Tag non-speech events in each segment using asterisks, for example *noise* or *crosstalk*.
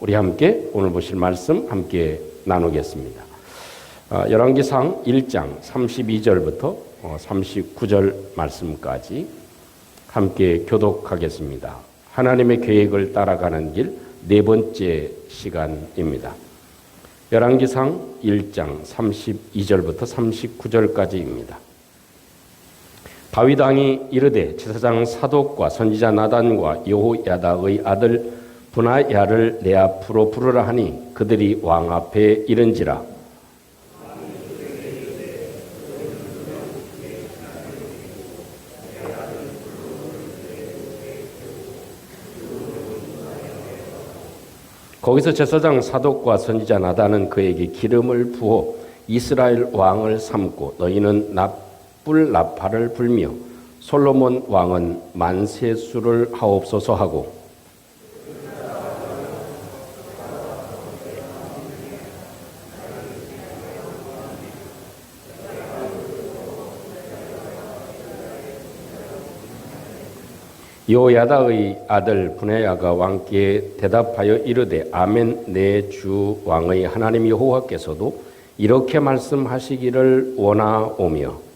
우리 함께 오늘 보실 말씀 함께 나누겠습니다. 아, 열왕기상 1장 32절부터 39절 말씀까지 함께 교독하겠습니다. 하나님의 계획을 따라가는 길 네 번째 시간입니다. 열왕기상 1장 32절부터 39절까지입니다. 다윗 왕이 이르되 제사장 사독과 선지자 나단과 여호야다의 아들 분하야를 내 앞으로 부르라 하니 그들이 왕 앞에 이른지라. 거기서 제사장 사독과 선지자 나단은 그에게 기름을 부어 이스라엘 왕을 삼고 너희는 납불 나팔을 불며 솔로몬 왕은 만세수를 하옵소서 하고 요야다의 아들 분야가 왕께 대답하여 이르되 아멘 내 주 왕의 하나님 여호와께서도 이렇게 말씀하시기를 원하오며.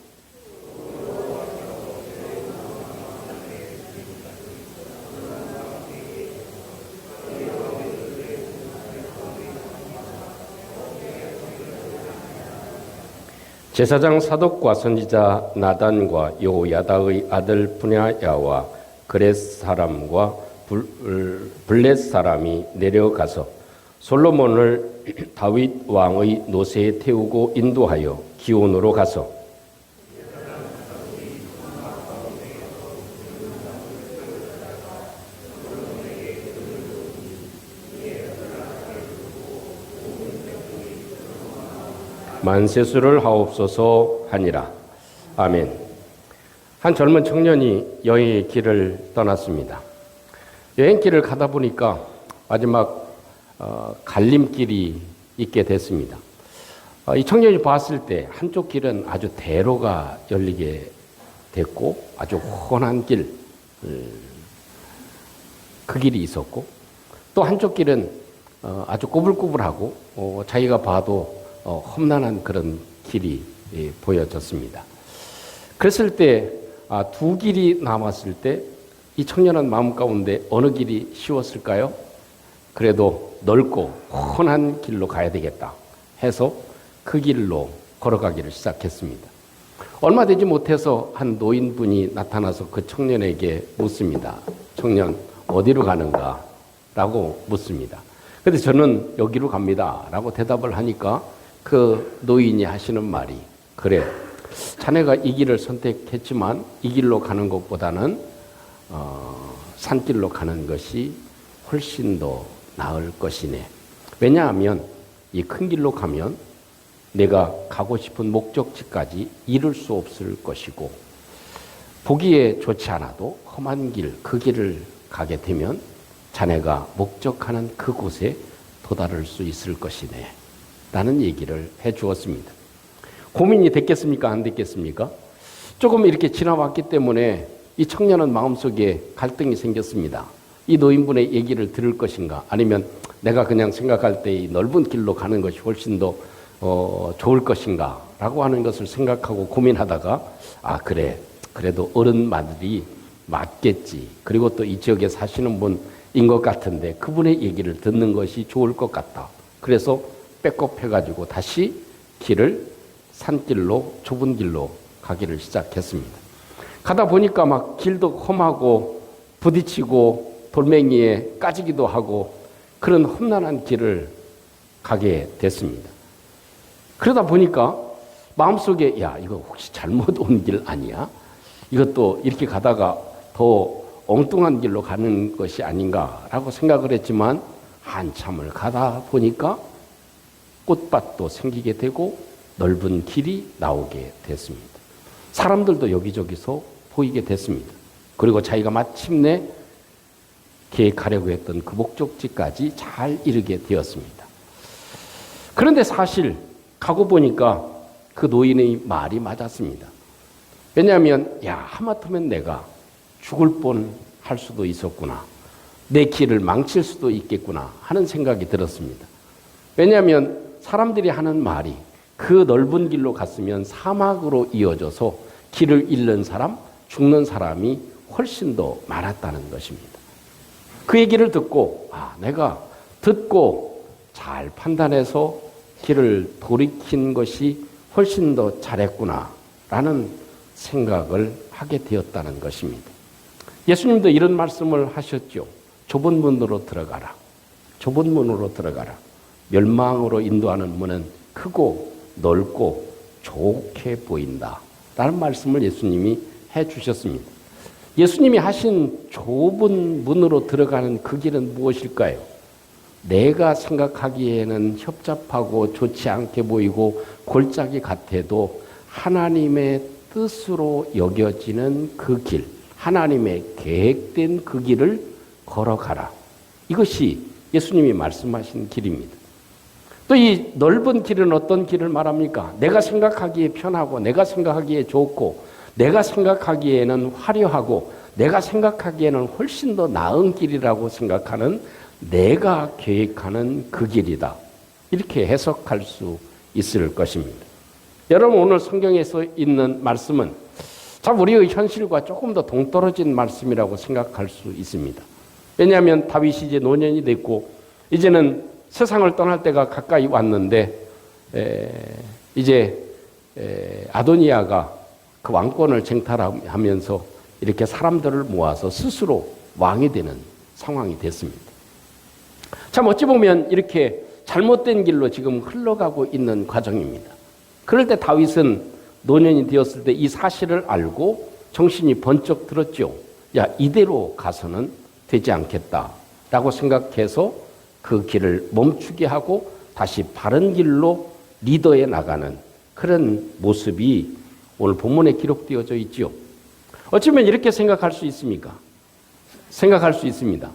제사장 사독과 선지자 나단과 여호야다의 아들 분야야와 그렛 사람과 블렛 사람이 내려가서 솔로몬을 *clears throat* 다윗 왕의 노새에 태우고 인도하여 기온으로 가서 만세수를 하옵소서 하니라. 아멘. 한 젊은 청년이 여행의 길을 떠났습니다. 여행길을 가다 보니까 마지막 어, 갈림길이 있게 됐습니다. 어, 이 청년이 봤을 때 한쪽 길은 아주 대로가 열리게 됐고 아주 훤한 길, 음, 그 길이 있었고 또 한쪽 길은 어, 아주 꾸불꾸불하고 자기가 봐도 험난한 그런 길이 예, 보여졌습니다. 그랬을 때 아, 두 길이 남았을 때 이 청년은 마음 가운데 어느 길이 쉬웠을까요? 그래도 넓고 훤한 길로 가야 되겠다 해서 그 길로 걸어가기를 시작했습니다. 얼마 되지 못해서 한 노인분이 나타나서 그 청년에게 묻습니다. 청년, 어디로 가는가? 라고 묻습니다. 근데 저는 여기로 갑니다. 라고 대답을 하니까 그 노인이 하시는 말이, 그래, 자네가 이 길을 선택했지만 이 길로 가는 것보다는 어, 산길로 가는 것이 훨씬 더 나을 것이네. 왜냐하면 이 큰 길로 가면 내가 가고 싶은 목적지까지 이룰 수 없을 것이고 보기에 좋지 않아도 험한 길, 그 길을 가게 되면 자네가 목적하는 그곳에 도달할 수 있을 것이네. 라는 얘기를 해 주었습니다. 고민이 됐겠습니까? 안 됐겠습니까? 조금 이렇게 지나왔기 때문에 이 청년은 마음속에 갈등이 생겼습니다. 이 노인분의 얘기를 들을 것인가? 아니면 내가 그냥 생각할 때 이 넓은 길로 가는 것이 훨씬 더 어, 좋을 것인가? 라고 하는 것을 생각하고 고민하다가, 아, 그래. 그래도 어른 마들이 맞겠지. 그리고 또 이 지역에 사시는 분인 것 같은데 그분의 얘기를 듣는 것이 좋을 것 같다. 그래서 백업해가지고 다시 길을 산길로 좁은 길로 가기를 시작했습니다. 가다 보니까 막 길도 험하고 부딪히고 돌멩이에 까지기도 하고 그런 험난한 길을 가게 됐습니다. 그러다 보니까 마음속에 야 이거 혹시 잘못 온 길 아니야? 이것도 이렇게 가다가 더 엉뚱한 길로 가는 것이 아닌가라고 생각을 했지만 한참을 가다 보니까 꽃밭도 생기게 되고 넓은 길이 나오게 됐습니다. 사람들도 여기저기서 보이게 됐습니다. 그리고 자기가 마침내 계획하려고 했던 그 목적지까지 잘 이르게 되었습니다. 그런데 사실 가고 보니까 그 노인의 말이 맞았습니다. 왜냐하면 야 하마터면 내가 죽을 뻔할 수도 있었구나. 내 길을 망칠 수도 있겠구나 하는 생각이 들었습니다. 왜냐하면 사람들이 하는 말이 그 넓은 길로 갔으면 사막으로 이어져서 길을 잃는 사람, 죽는 사람이 훨씬 더 많았다는 것입니다. 그 얘기를 듣고, 아, 내가 듣고 잘 판단해서 길을 돌이킨 것이 훨씬 더 잘했구나, 라는 생각을 하게 되었다는 것입니다. 예수님도 이런 말씀을 하셨죠. 좁은 문으로 들어가라. 좁은 문으로 들어가라. 멸망으로 인도하는 문은 크고 넓고 좋게 보인다. 라는 말씀을 예수님이 해 주셨습니다. 예수님이 하신 좁은 문으로 들어가는 그 길은 무엇일까요? 내가 생각하기에는 협잡하고 좋지 않게 보이고 골짜기 같아도 하나님의 뜻으로 여겨지는 그 길, 하나님의 계획된 그 길을 걸어가라. 이것이 예수님이 말씀하신 길입니다. 또 이 넓은 길은 어떤 길을 말합니까? 내가 생각하기에 편하고, 내가 생각하기에 좋고, 내가 생각하기에는 화려하고, 내가 생각하기에는 훨씬 더 나은 길이라고 생각하는 내가 계획하는 그 길이다. 이렇게 해석할 수 있을 것입니다. 여러분, 오늘 성경에서 있는 말씀은 참 우리의 현실과 조금 더 동떨어진 말씀이라고 생각할 수 있습니다. 왜냐하면 다윗이 이제 노년이 됐고, 이제는 세상을 떠날 때가 가까이 왔는데, 에, 이제 에, 아도니아가 그 왕권을 쟁탈하면서 이렇게 사람들을 모아서 스스로 왕이 되는 상황이 됐습니다. 참 어찌 보면 이렇게 잘못된 길로 지금 흘러가고 있는 과정입니다. 그럴 때 다윗은 노년이 되었을 때 이 사실을 알고 정신이 번쩍 들었죠. 야, 이대로 가서는 되지 않겠다라고 생각해서 그 길을 멈추게 하고 다시 바른 길로 리더에 나가는 그런 모습이 오늘 본문에 기록되어져 있죠. 어쩌면 이렇게 생각할 수 있습니까? 생각할 수 있습니다.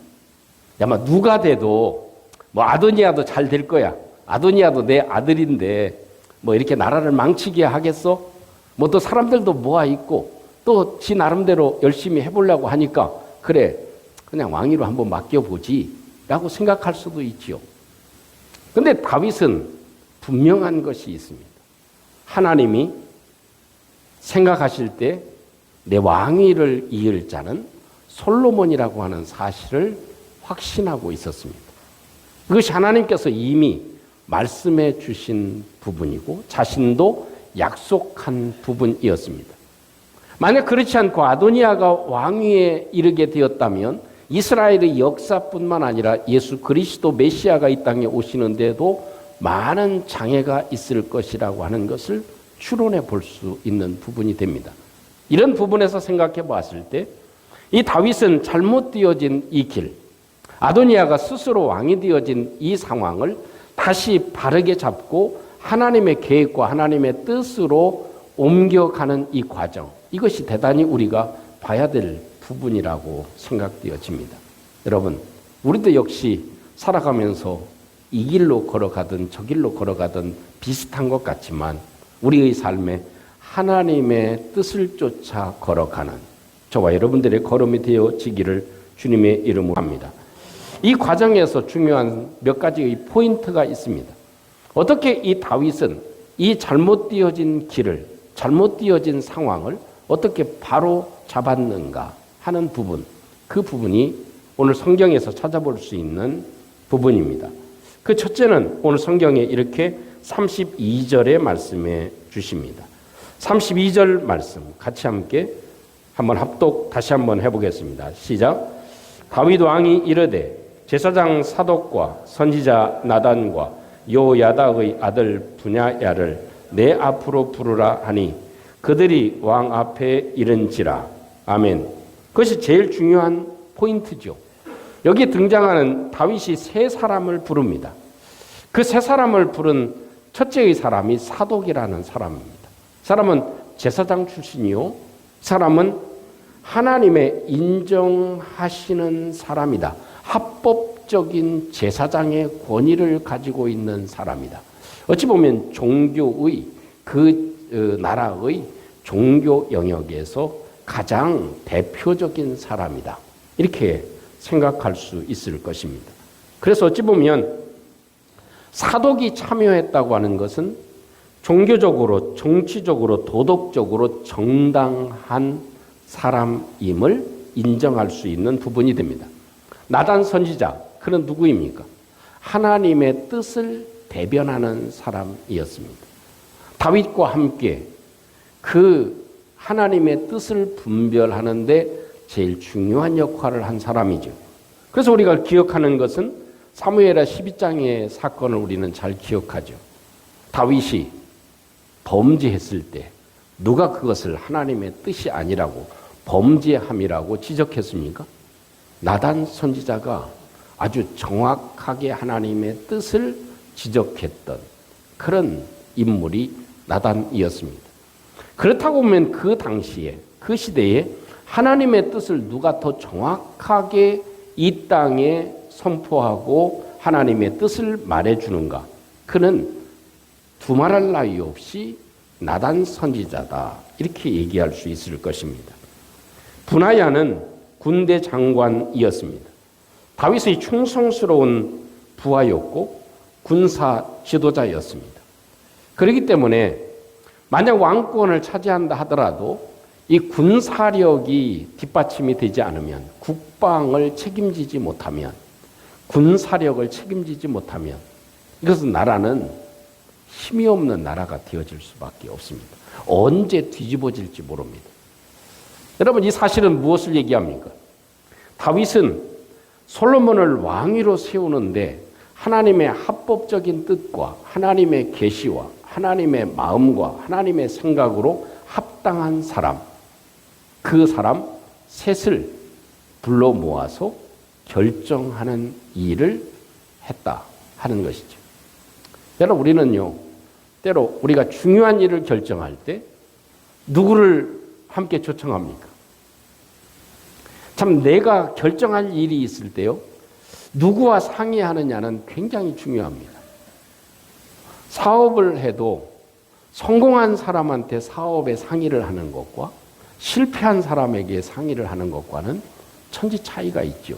아마 누가 돼도 뭐 아도니아도 잘 될 거야. 아도니아도 내 아들인데 뭐 이렇게 나라를 망치게 하겠어? 뭐 또 사람들도 모아 있고 또 지 나름대로 열심히 해보려고 하니까 그래 그냥 왕위로 한번 맡겨보지 라고 생각할 수도 있지요. 근데 다윗은 분명한 것이 있습니다. 하나님이 생각하실 때 내 왕위를 이을 자는 솔로몬이라고 하는 사실을 확신하고 있었습니다. 그것이 하나님께서 이미 말씀해 주신 부분이고 자신도 약속한 부분이었습니다. 만약 그렇지 않고 아도니아가 왕위에 이르게 되었다면 이스라엘의 역사뿐만 아니라 예수 그리스도 메시아가 이 땅에 오시는데도 많은 장애가 있을 것이라고 하는 것을 추론해 볼 수 있는 부분이 됩니다. 이런 부분에서 생각해 봤을 때 이 다윗은 잘못 되어진 이 길, 아도니아가 스스로 왕이 되어진 이 상황을 다시 바르게 잡고 하나님의 계획과 하나님의 뜻으로 옮겨가는 이 과정, 이것이 대단히 우리가 봐야 될 부분이라고 생각되어집니다. 여러분, 우리도 역시 살아가면서 이 길로 걸어가든 저 길로 걸어가든 비슷한 것 같지만 우리의 삶에 하나님의 뜻을 쫓아 걸어가는 저와 여러분들의 걸음이 되어지기를 주님의 이름으로 합니다. 이 과정에서 중요한 몇 가지의 포인트가 있습니다. 어떻게 이 다윗은 이 잘못 되어진 길을, 잘못 되어진 상황을 어떻게 바로 잡았는가 하는 부분, 그 부분이 오늘 성경에서 찾아볼 수 있는 부분입니다. 그 첫째는 오늘 성경에 이렇게 32절의 말씀에 주십니다. 32절 말씀 같이 함께 한번 합독 다시 한번 해보겠습니다. 시작. 다윗 왕이 이르되 제사장 사독과 선지자 나단과 요야다의 아들 분야야를 내 앞으로 부르라 하니 그들이 왕 앞에 이른지라. 아멘. 그것이 제일 중요한 포인트죠. 여기 등장하는 다윗이 세 사람을 부릅니다. 그 세 사람을 부른 첫째의 사람이 사독이라는 사람입니다. 사람은 제사장 출신이요. 사람은 하나님의 인정하시는 사람이다. 합법적인 제사장의 권위를 가지고 있는 사람이다. 어찌 보면 종교의 그 어, 나라의 종교 영역에서 가장 대표적인 사람이다. 이렇게 생각할 수 있을 것입니다. 그래서 어찌 보면 사독이 참여했다고 하는 것은 종교적으로, 정치적으로, 도덕적으로 정당한 사람임을 인정할 수 있는 부분이 됩니다. 나단 선지자, 그는 누구입니까? 하나님의 뜻을 대변하는 사람이었습니다. 다윗과 함께 그 하나님의 뜻을 분별하는데 제일 중요한 역할을 한 사람이죠. 그래서 우리가 기억하는 것은 사무엘하 12장의 사건을 우리는 잘 기억하죠. 다윗이 범죄했을 때 누가 그것을 하나님의 뜻이 아니라고 범죄함이라고 지적했습니까? 나단 선지자가 아주 정확하게 하나님의 뜻을 지적했던 그런 인물이 나단이었습니다. 그렇다고 보면 그 당시에 그 시대에 하나님의 뜻을 누가 더 정확하게 이 땅에 선포하고 하나님의 뜻을 말해 주는가? 그는 두말할 나위 없이 나단 선지자다. 이렇게 얘기할 수 있을 것입니다. 분하야는 군대 장관이었습니다. 다윗의 충성스러운 부하였고 군사 지도자였습니다. 그렇기 때문에 만약 왕권을 차지한다 하더라도 이 군사력이 뒷받침이 되지 않으면 국방을 책임지지 못하면 군사력을 책임지지 못하면 이것은 나라는 힘이 없는 나라가 되어질 수밖에 없습니다. 언제 뒤집어질지 모릅니다. 여러분 이 사실은 무엇을 얘기합니까? 다윗은 솔로몬을 왕위로 세우는데 하나님의 합법적인 뜻과 하나님의 계시와 하나님의 마음과 하나님의 생각으로 합당한 사람 그 사람 셋을 불러 모아서 결정하는 일을 했다 하는 것이죠. 여러분 우리는요 때로 우리가 중요한 일을 결정할 때 누구를 함께 초청합니까? 참 내가 결정할 일이 있을 때요. 누구와 상의하느냐는 굉장히 중요합니다. 사업을 해도 성공한 사람한테 사업에 상의를 하는 것과 실패한 사람에게 상의를 하는 것과는 천지 차이가 있죠.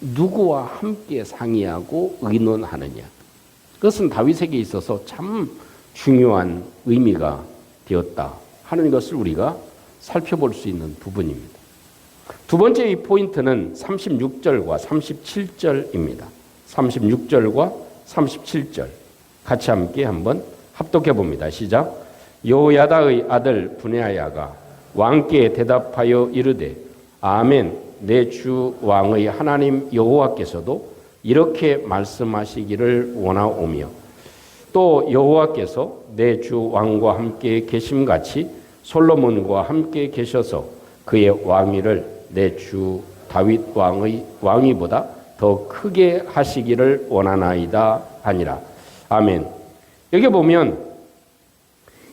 누구와 함께 상의하고 의논하느냐. 그것은 다윗에게 있어서 참 중요한 의미가 되었다 하는 것을 우리가 살펴볼 수 있는 부분입니다. 두 번째 이 포인트는 36절과 37절입니다. 36절과 37절 같이 함께 한번 합독해 봅니다. 시작. 여호야다의 아들 분야야가 왕께 대답하여 이르되 아멘 내 주 왕의 하나님 여호와께서도 이렇게 말씀하시기를 원하오며 또 여호와께서 내 주 왕과 함께 계심같이 솔로몬과 함께 계셔서 그의 왕위를 내 주 다윗 왕의 왕위보다 더 크게 하시기를 원하나이다 하니라. 아멘. 여기 보면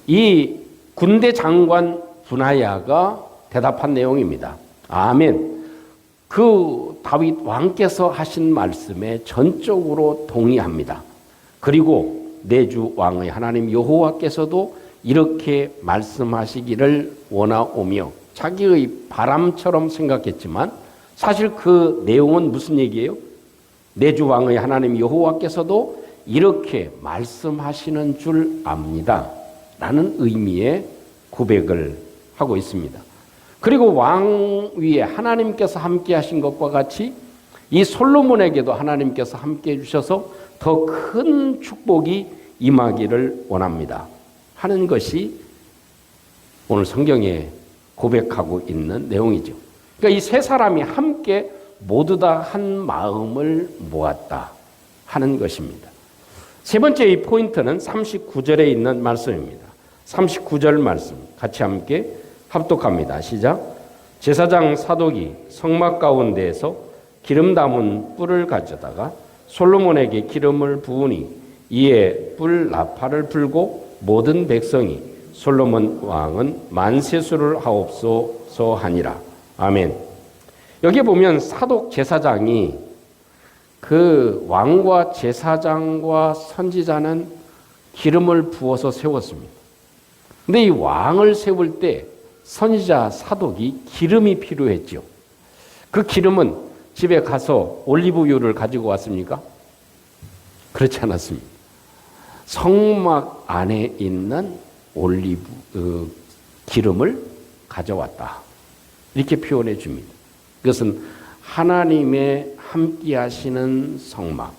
이 군대 장관 분하야가 대답한 내용입니다. 아멘. 그 다윗 왕께서 하신 말씀에 전적으로 동의합니다. 그리고 내주 왕의 하나님 여호와께서도 이렇게 말씀하시기를 원하오며 자기의 바람처럼 생각했지만 사실 그 내용은 무슨 얘기예요? 내주 왕의 하나님 여호와께서도 이렇게 말씀하시는 줄 압니다. 라는 의미의 고백을 하고 있습니다. 그리고 왕 위에 하나님께서 함께 하신 것과 같이 이 솔로몬에게도 하나님께서 함께 해 주셔서 더 큰 축복이 임하기를 원합니다. 하는 것이 오늘 성경에 고백하고 있는 내용이죠. 그러니까 이 세 사람이 함께 모두 다 한 마음을 모았다 하는 것입니다. 세 번째 이 포인트는 39절에 있는 말씀입니다. 39절 말씀 같이 함께 합독합니다. 시작. 제사장 사독이 성막 가운데에서 기름 담은 뿔을 가져다가 솔로몬에게 기름을 부으니 이에 뿔 나팔을 불고 모든 백성이 솔로몬 왕은 만세수를 하옵소서 하니라. 아멘. 여기 보면 사독 제사장이 그 왕과 제사장과 선지자는 기름을 부어서 세웠습니다. 근데 이 왕을 세울 때 선지자 사독이 기름이 필요했죠. 그 기름은 집에 가서 올리브유를 가지고 왔습니까? 그렇지 않았습니다. 성막 안에 있는 올리브 어, 기름을 가져왔다. 이렇게 표현해 줍니다. 그것은 하나님의 함께 하시는 성막,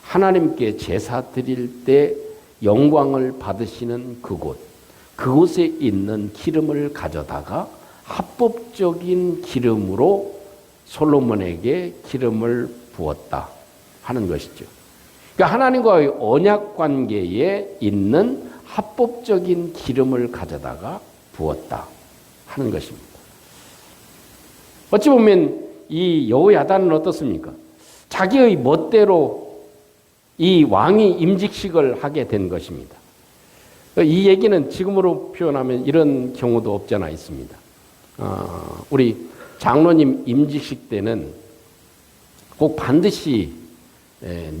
하나님께 제사 드릴 때 영광을 받으시는 그곳, 그곳에 있는 기름을 가져다가 합법적인 기름으로 솔로몬에게 기름을 부었다 하는 것이죠. 그러니까 하나님과의 언약 관계에 있는 합법적인 기름을 가져다가 부었다 하는 것입니다. 어찌 보면 이 여호야단은 어떻습니까? 자기의 멋대로 이 왕이 임직식을 하게 된 것입니다. 이 얘기는 지금으로 표현하면 이런 경우도 없잖아 있습니다. 어, 우리 장로님 임직식 때는 꼭 반드시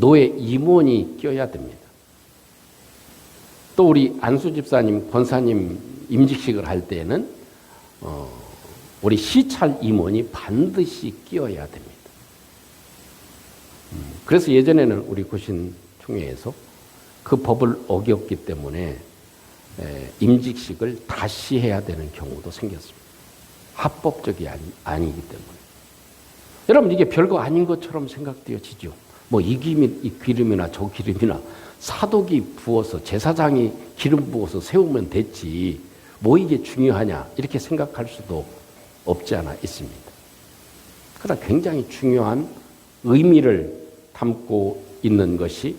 노예 임원이 껴야 됩니다. 또 우리 안수 집사님, 권사님 임직식을 할 때는 어, 우리 시찰 임원이 반드시 끼어야 됩니다. 음, 그래서 예전에는 우리 구신 총회에서 그 법을 어겼기 때문에 임직식을 다시 해야 되는 경우도 생겼습니다. 합법적이 아니, 기 때문에. 여러분 이게 별거 아닌 것처럼 생각되어지죠. 뭐이 이 기름이나 저 기름이나 사독이 부어서 제사장이 기름 부어서 세우면 됐지. 뭐 이게 중요하냐 이렇게 생각할 수도 없지 않아 있습니다. 그러나 굉장히 중요한 의미를 담고 있는 것이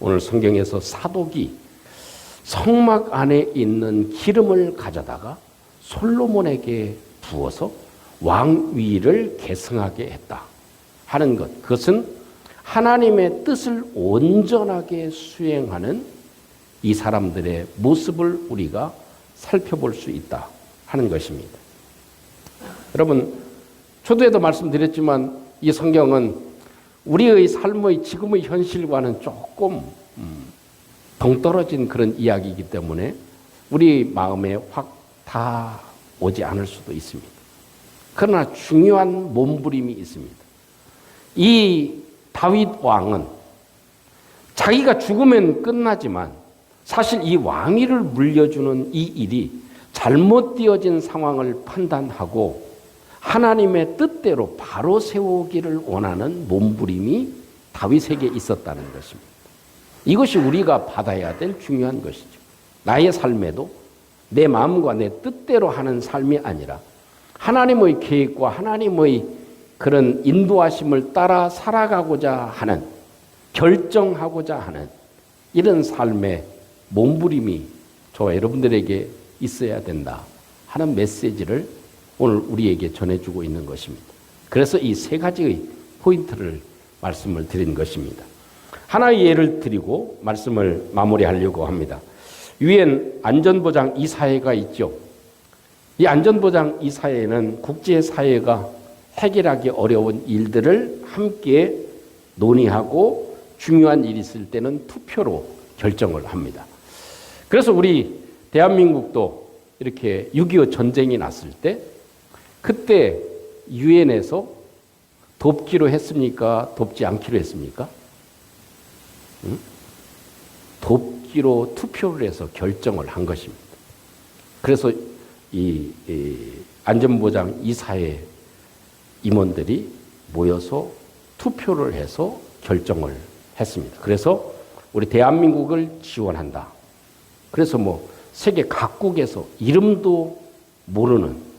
오늘 성경에서 사독이 성막 안에 있는 기름을 가져다가 솔로몬에게 부어서 왕위를 계승하게 했다 하는 것. 그것은 하나님의 뜻을 온전하게 수행하는 이 사람들의 모습을 우리가 살펴볼 수 있다 하는 것입니다. 여러분, 초도에도 말씀드렸지만 이 성경은 우리의 삶의 지금의 현실과는 조금 음, 동떨어진 그런 이야기이기 때문에 우리 마음에 확 다 오지 않을 수도 있습니다. 그러나 중요한 몸부림이 있습니다. 이 다윗 왕은 자기가 죽으면 끝나지만 사실 이 왕위를 물려주는 이 일이 잘못 되어진 상황을 판단하고 하나님의 뜻대로 바로 세우기를 원하는 몸부림이 다윗에게 있었다는 것입니다. 이것이 우리가 받아야 될 중요한 것이죠. 나의 삶에도 내 마음과 내 뜻대로 하는 삶이 아니라 하나님의 계획과 하나님의 그런 인도하심을 따라 살아가고자 하는 결정하고자 하는 이런 삶의 몸부림이 저 여러분들에게 있어야 된다 하는 메시지를 오늘 우리에게 전해주고 있는 것입니다. 그래서 이 세 가지의 포인트를 말씀을 드린 것입니다. 하나의 예를 드리고 말씀을 마무리하려고 합니다. 유엔 안전보장 이사회가 있죠. 이 안전보장 이사회는 국제사회가 해결하기 어려운 일들을 함께 논의하고 중요한 일이 있을 때는 투표로 결정을 합니다. 그래서 우리 대한민국도 이렇게 6.25 전쟁이 났을 때 그때 유엔에서 돕기로 했습니까? 돕지 않기로 했습니까? 응? 돕기로 투표를 해서 결정을 한 것입니다. 그래서 이, 이 안전보장 이사회 임원들이 모여서 투표를 해서 결정을 했습니다. 그래서 우리 대한민국을 지원한다. 그래서 뭐 세계 각국에서 이름도 모르는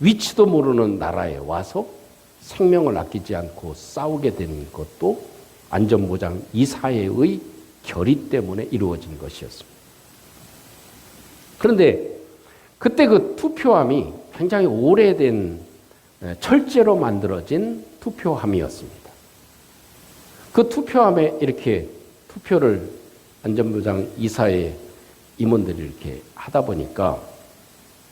위치도 모르는 나라에 와서 생명을 아끼지 않고 싸우게 된 것도 안전보장 이사회의 결의 때문에 이루어진 것이었습니다. 그런데 그때 그 투표함이 굉장히 오래된 철제로 만들어진 투표함이었습니다. 그 투표함에 이렇게 투표를 안전보장 이사회 임원들이 이렇게 하다 보니까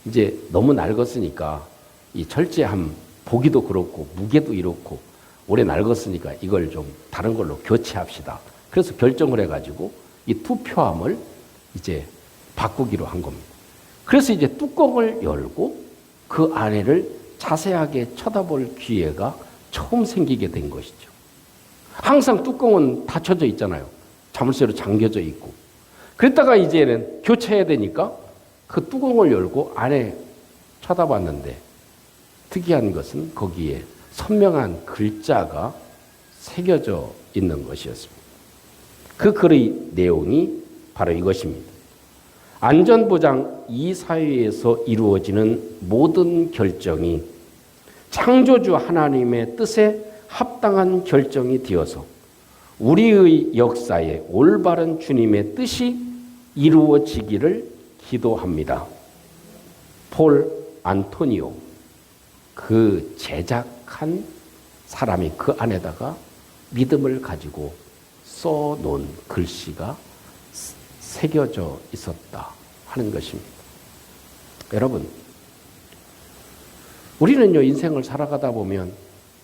이제 너무 낡았으니까 이 철제함 보기도 그렇고 무게도 이렇고 오래 낡았으니까 이걸 좀 다른 걸로 교체합시다. 그래서 결정을 해가지고 이 투표함을 이제 바꾸기로 한 겁니다. 그래서 이제 뚜껑을 열고 그 안에를 자세하게 쳐다볼 기회가 처음 생기게 된 것이죠. 항상 뚜껑은 닫혀져 있잖아요. 자물쇠로 잠겨져 있고. 그랬다가 이제는 교체해야 되니까 그 뚜껑을 열고 안에 쳐다봤는데 특이한 것은 거기에 선명한 글자가 새겨져 있는 것이었습니다. 그 글의 내용이 바로 이것입니다. 안전보장 이 사회에서 이루어지는 모든 결정이 창조주 하나님의 뜻에 합당한 결정이 되어서 우리의 역사에 올바른 주님의 뜻이 이루어지기를 기도합니다. 폴 안토니오 그 제작한 사람이 그 안에다가 믿음을 가지고 써 놓은 글씨가 새겨져 있었다 하는 것입니다. 여러분, 우리는요, 인생을 살아가다 보면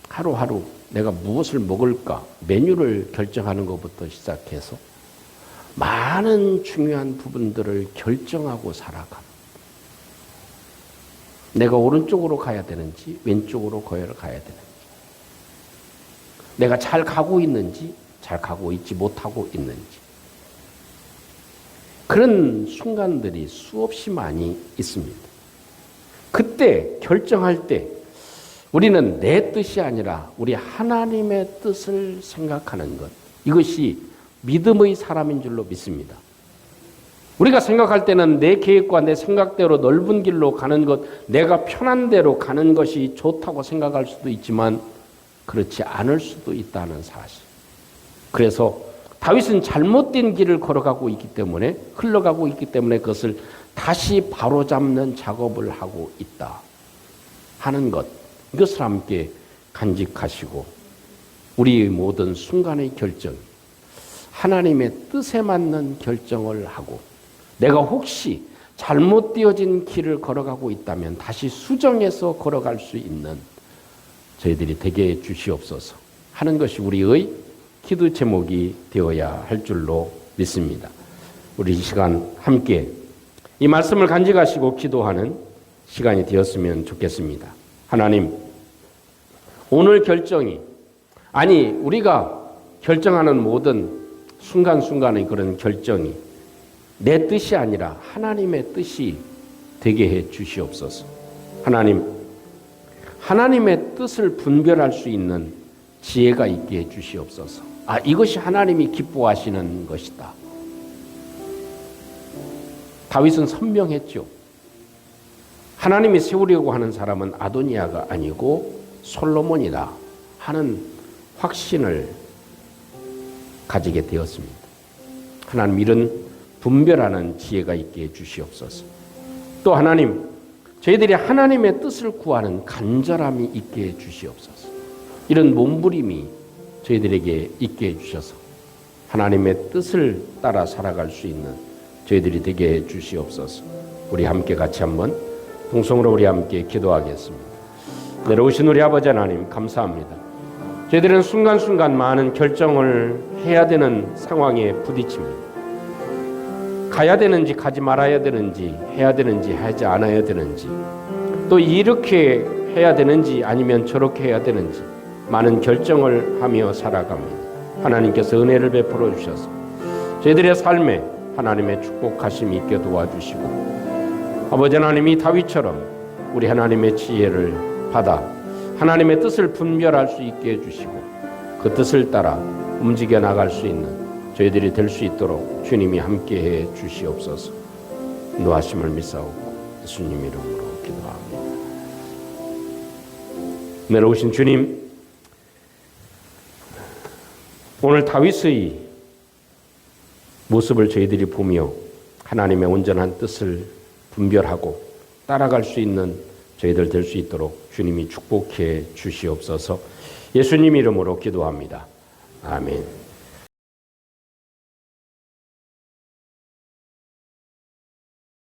하루하루 내가 무엇을 먹을까 메뉴를 결정하는 것부터 시작해서 많은 중요한 부분들을 결정하고 살아갑니다. 내가 오른쪽으로 가야 되는지 왼쪽으로 가야 되는지 내가 잘 가고 있는지 잘 가고 있지 못하고 있는지 그런 순간들이 수없이 많이 있습니다. 그때 결정할 때 우리는 내 뜻이 아니라 우리 하나님의 뜻을 생각하는 것 이것이 믿음의 사람인 줄로 믿습니다. 우리가 생각할 때는 내 계획과 내 생각대로 넓은 길로 가는 것, 내가 편한 대로 가는 것이 좋다고 생각할 수도 있지만 그렇지 않을 수도 있다는 사실. 그래서 다윗은 잘못된 길을 걸어가고 있기 때문에 흘러가고 있기 때문에 그것을 다시 바로잡는 작업을 하고 있다 하는 것 이것을 함께 간직하시고 우리의 모든 순간의 결정 하나님의 뜻에 맞는 결정을 하고 내가 혹시 잘못되어진 길을 걸어가고 있다면 다시 수정해서 걸어갈 수 있는 저희들이 되게 해 주시옵소서 하는 것이 우리의 기도 제목이 되어야 할 줄로 믿습니다. 우리 이 시간 함께 이 말씀을 간직하시고 기도하는 시간이 되었으면 좋겠습니다. 하나님, 오늘 결정이, 아니, 우리가 결정하는 모든 순간순간의 그런 결정이 내 뜻이 아니라 하나님의 뜻이 되게 해 주시옵소서. 하나님, 하나님의 뜻을 분별할 수 있는 지혜가 있게 해 주시옵소서. 아, 이것이 하나님이 기뻐하시는 것이다. 다윗은 선명했죠. 하나님이 세우려고 하는 사람은 아도니아가 아니고 솔로몬이다 하는 확신을 가지게 되었습니다. 하나님 이런 분별하는 지혜가 있게 해 주시옵소서. 또 하나님 저희들이 하나님의 뜻을 구하는 간절함이 있게 해 주시옵소서. 이런 몸부림이 저희들에게 있게 해 주셔서 하나님의 뜻을 따라 살아갈 수 있는 저희들이 되게 해 주시옵소서. 우리 함께 같이 한번 동성으로 우리 함께 기도하겠습니다. 내려오신 우리 아버지 하나님 감사합니다. 저희들은 순간순간 많은 결정을 해야 되는 상황에 부딪힙니다. 가야 되는지 가지 말아야 되는지 해야 되는지 하지 않아야 되는지 또 이렇게 해야 되는지 아니면 저렇게 해야 되는지 많은 결정을 하며 살아갑니다. 하나님께서 은혜를 베풀어 주셔서 저희들의 삶에 하나님의 축복하심이 있게 도와주시고 아버지 하나님이 다윗처럼 우리 하나님의 지혜를 받아 하나님의 뜻을 분별할 수 있게 해주시고 그 뜻을 따라 움직여 나갈 수 있는 저희들이 될 수 있도록 주님이 함께해 주시옵소서. 노하심을 믿사옵고 예수님 이름으로 기도합니다. 내려오신 주님, 오늘 다윗의 모습을 저희들이 보며 하나님의 온전한 뜻을 분별하고 따라갈 수 있는 저희들 될 수 있도록 주님이 축복해 주시옵소서. 예수님 이름으로 기도합니다. 아멘.